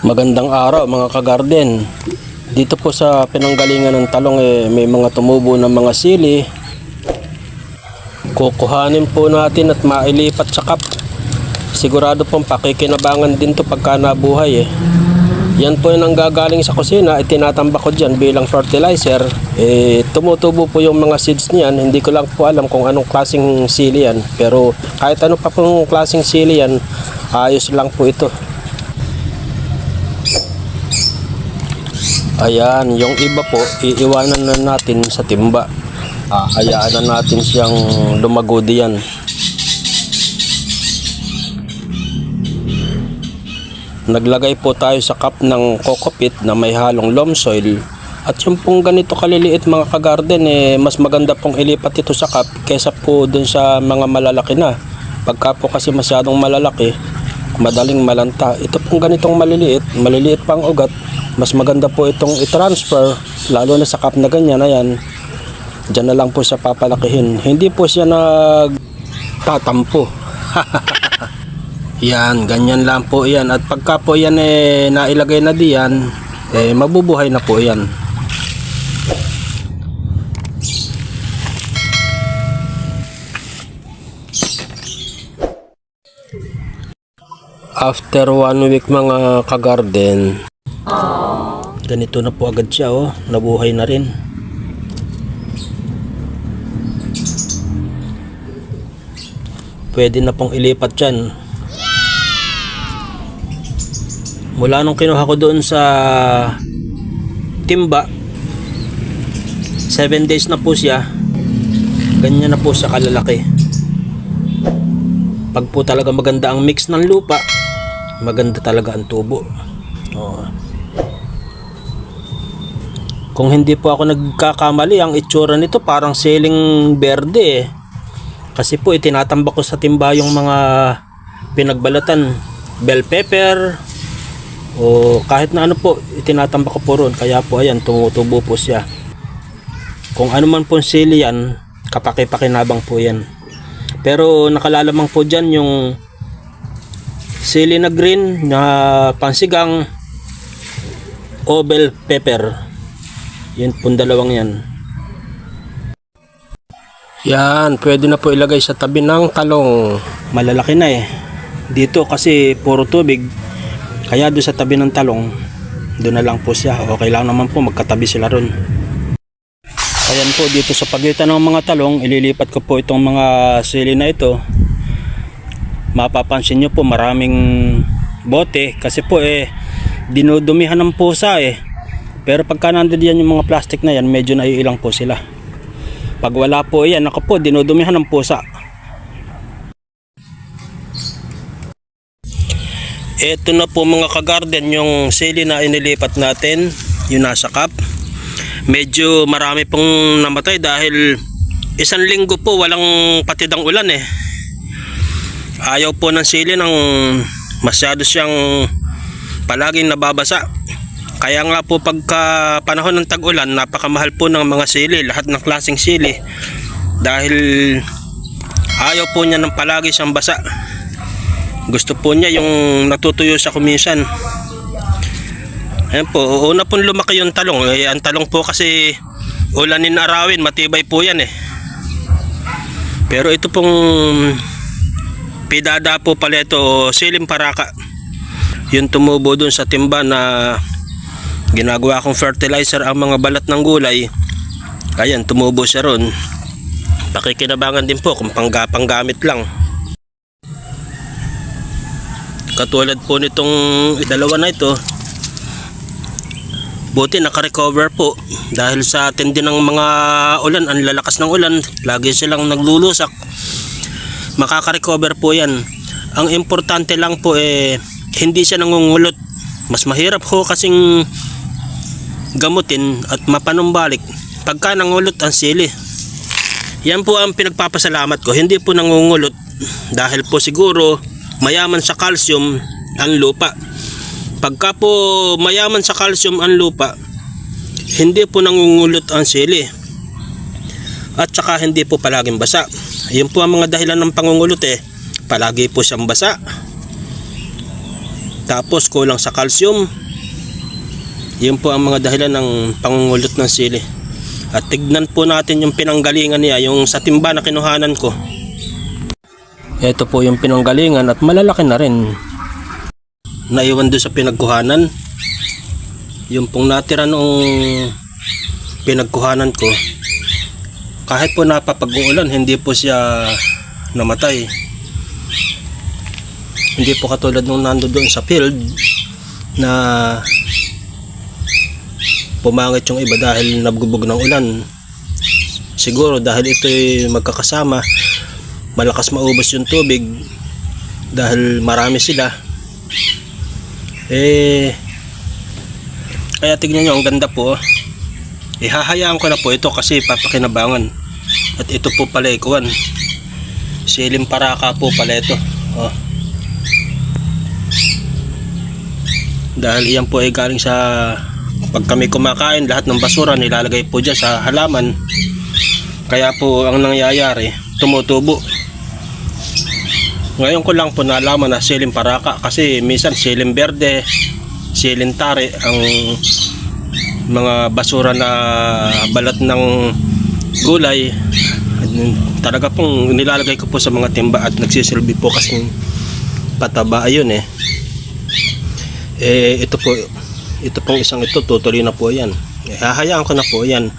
Magandang araw mga kagarden. Dito po sa pinanggalingan ng talong eh, may mga tumubo ng mga sili. Kukuhanin po natin at mailipat sa cup. Sigurado pong pakikinabangan din to pagka nabuhay eh. Yan po yung nanggagaling sa kusina, itinatambak ko dyan bilang fertilizer. Eh, tumutubo po yung mga seeds niyan. Hindi ko lang po alam kung anong klaseng sili yan. Pero kahit ano pa pong klaseng sili yan, ayos lang po ito. Ayan, yung iba po, iiwanan na natin sa timba. Ah, hayaan na natin siyang lumago diyan. Naglagay po tayo sa cup ng kokopit na may halong loam soil. At yung pong ganito kaliliit mga kagarden, eh, mas maganda pong ilipat ito sa cup kesa po dun sa mga malalaki na. Pagka po kasi masyadong malalaki, madaling malanta. Ito pong ganitong maliliit, maliliit pang ugat, mas maganda po itong i-transfer, lalo na sa cup na ganyan, ayan. Diyan na lang po siya papalakihin. Hindi po siya nagtatampo. yan, ganyan lang po yan. At pagka po yan eh, nailagay na diyan, eh, mabubuhay na po yan. After one week mga kagarden, ganito na po agad siya oh, nabuhay na rin. Pwede na pong ilipat yan. Mula nung kinuha ko doon sa timba, 7 days na po siya, ganyan na po siya kalalaki. Pag po talaga maganda ang mix ng lupa, maganda talaga ang tubo. Oo. Kung hindi po ako nagkakamali, ang itsura nito parang seling berde eh. Kasi po itinatambak ko sa timba yung mga pinagbalatan, bell pepper, o kahit na ano po, itinatambak ko po ron. Kaya po ayan, tumutubo po siya. Kung ano man po sili yan, kapaki-pakinabang po yan. Pero nakalalamang po dyan yung sili na green na pansigang o bell pepper. Yun po dalawang yan. Yan, pwede na po ilagay sa tabi ng talong. Malalaki na eh. Dito kasi puro tubig. Kaya doon sa tabi ng talong, doon na lang po siya. Okay lang naman po magkatabi sila ron. Ayan po dito sa pagitan ng mga talong, ililipat ko po itong mga sili na ito. Mapapansin nyo po maraming bote kasi po eh dinudumihan ng pusa eh. Pero pagka nandun yan yung mga plastic na yan, medyo naiilang po sila. Pag wala po yan, ako po, dinudumihan ng pusa. Ito na po mga kagarden yung sili na inilipat natin, yung nasa cup. Medyo marami pong namatay dahil isang linggo po walang patidang ulan eh. Ayaw po ng sili ng masyado siyang palaging nababasa. Kaya nga po pagka panahon ng tag-ulan, napakamahal po ng mga sili, lahat ng klaseng sili. Dahil ayaw po niya ng palagi siyang basa. Gusto po niya yung natutuyo sa kuminsan. Ayan po, una pong lumaki yung talong. Eh, ang talong po kasi ulanin arawin, matibay po yan eh. Pero ito pong pidada po pala ito, o silim paraka. Yung tumubo dun sa timba na ginagawa kong fertilizer ang mga balat ng gulay. Ayan, tumubo siya ron. Pakikinabangan din po kung panggapang gamit lang. Katulad po nitong idalawa na ito, buti nakarecover po dahil sa tindi ng mga ulan, ang lalakas ng ulan, lagi silang naglulusak. Makaka-recover po yan. Ang importante lang po eh, hindi siya nangungulot. Mas mahirap ho kasing gamutin at mapanumbalik pagka nangulot ang sili. Yan po ang pinagpapasalamat ko. Hindi po nangungulot dahil po siguro mayaman sa calcium ang lupa. Pagka po mayaman sa calcium ang lupa, hindi po nangungulot ang sili. At saka hindi po palaging basa. Yun po ang mga dahilan ng pangungulot eh. Palagi po siyang basa. Tapos kulang sa calcium. Yun po ang mga dahilan ng pangungulot ng sili. At tignan po natin yung pinanggalingan niya, yung sa timba na kinuhanan ko. Ito po yung pinanggalingan at malalaki na rin. Naiwan doon sa pinagkuhanan. Yung pong natira nung pinagkuhanan ko, kahit po napapag-uulan, hindi po siya namatay. Hindi po katulad nung nando doon sa field na pumangit yung iba dahil nabgubog ng ulan. Siguro dahil ito magkakasama, malakas maubos yung tubig dahil marami sila. Eh, kaya tignan nyo, ang ganda po. oh. Ihahayaan ko na po ito kasi papakinabangan. At ito po pala ikuan. Silim paraka po pala ito. Oh. Dahil iyan po ay galing sa pag kami kumakain, lahat ng basura nilalagay po dyan sa halaman. Kaya po ang nangyayari, tumutubo. Ngayon ko lang po nalaman na silim paraka kasi minsan silim berde, silim tare ang mga basura na balat ng gulay talaga pong nilalagay ko po sa mga timba at nagsisilbi po kasi pataba. Ayun eh. Eh ito po ito pong isang ito tutuloy na po yan. Eh, hahayaan ko na po yan.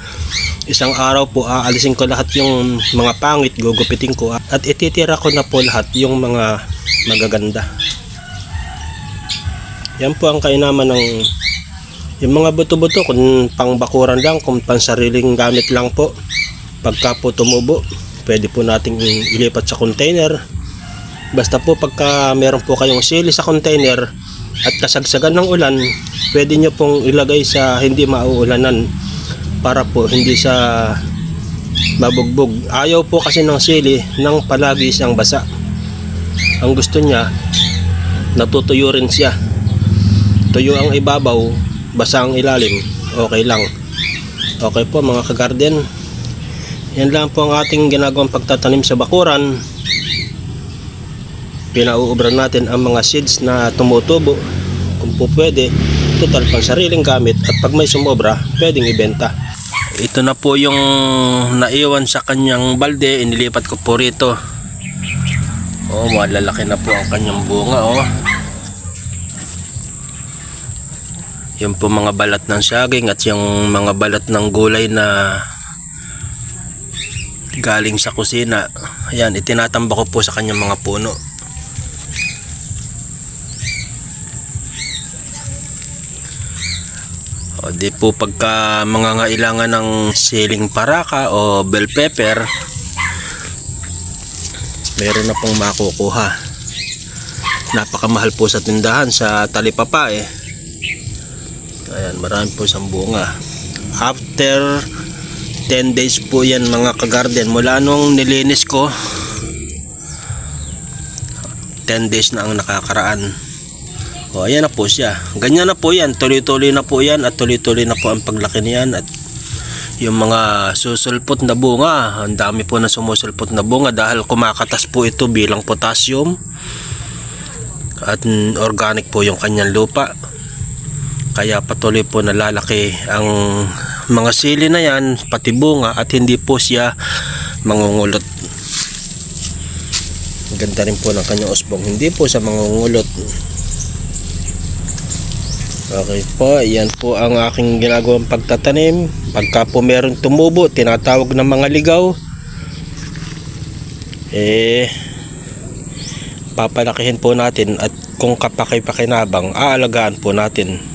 Isang araw po aalisin ko lahat yung mga pangit gugupitin ko at ititira ko na po lahat yung mga magaganda. Yan po ang kainaman ng yung mga buto-buto kung pangbakuran lang kung pansariling gamit lang po pagka po tumubo pwede po nating ilipat sa container. Basta po pagka meron po kayong sili sa container at kasagsagan ng ulan pwede nyo pong ilagay sa hindi mauulanan para po hindi sa mabugbog. Ayaw po kasi ng sili ng palagi siyang basa. Ang gusto niya natutuyo rin siya. Tuyo ang ibabaw basa ang ilalim okay lang. Okay po mga kagarden yan lang po ang ating ginagawang pagtatanim sa bakuran. Pinauubran natin ang mga seeds na tumutubo. Kung po pwede total pang sariling gamit at pag may sumobra pwedeng ibenta. Ito na po yung naiwan sa kanyang balde inilipat ko po rito. Oh malalaki na po ang kanyang bunga oh yung po mga balat ng saging at yung mga balat ng gulay na galing sa kusina. Ayan itinatamba ko po sa kanyang mga puno. O di po pagka mga ngailangan ng siling paraka o bell pepper meron na pong makukuha. Napakamahal po sa tindahan sa talipapa eh ayan marami po siyang bunga. After 10 days po yan mga kagarden mula nung nilinis ko 10 days na ang nakakaraan. O ayan na po siya. Ganyan na po yan tuloy-tuloy na po yan at tuloy-tuloy na po ang paglaki niyan at yung mga susulpot na bunga ang dami po na sumusulpot na bunga dahil kumakatas po ito bilang potassium at organic po yung kanyang lupa kaya patuloy po nalalaki ang mga sili na yan pati bunga at hindi po siya mangungulot. Ganda rin po ng kanyang usbong. Hindi po siya mangungulot. Okay po yan po ang aking ginagawang pagtatanim. Pagka po meron tumubo tinatawag ng mga ligaw. Eh papalakihin po natin at kung kapaki-pakinabang aalagaan po natin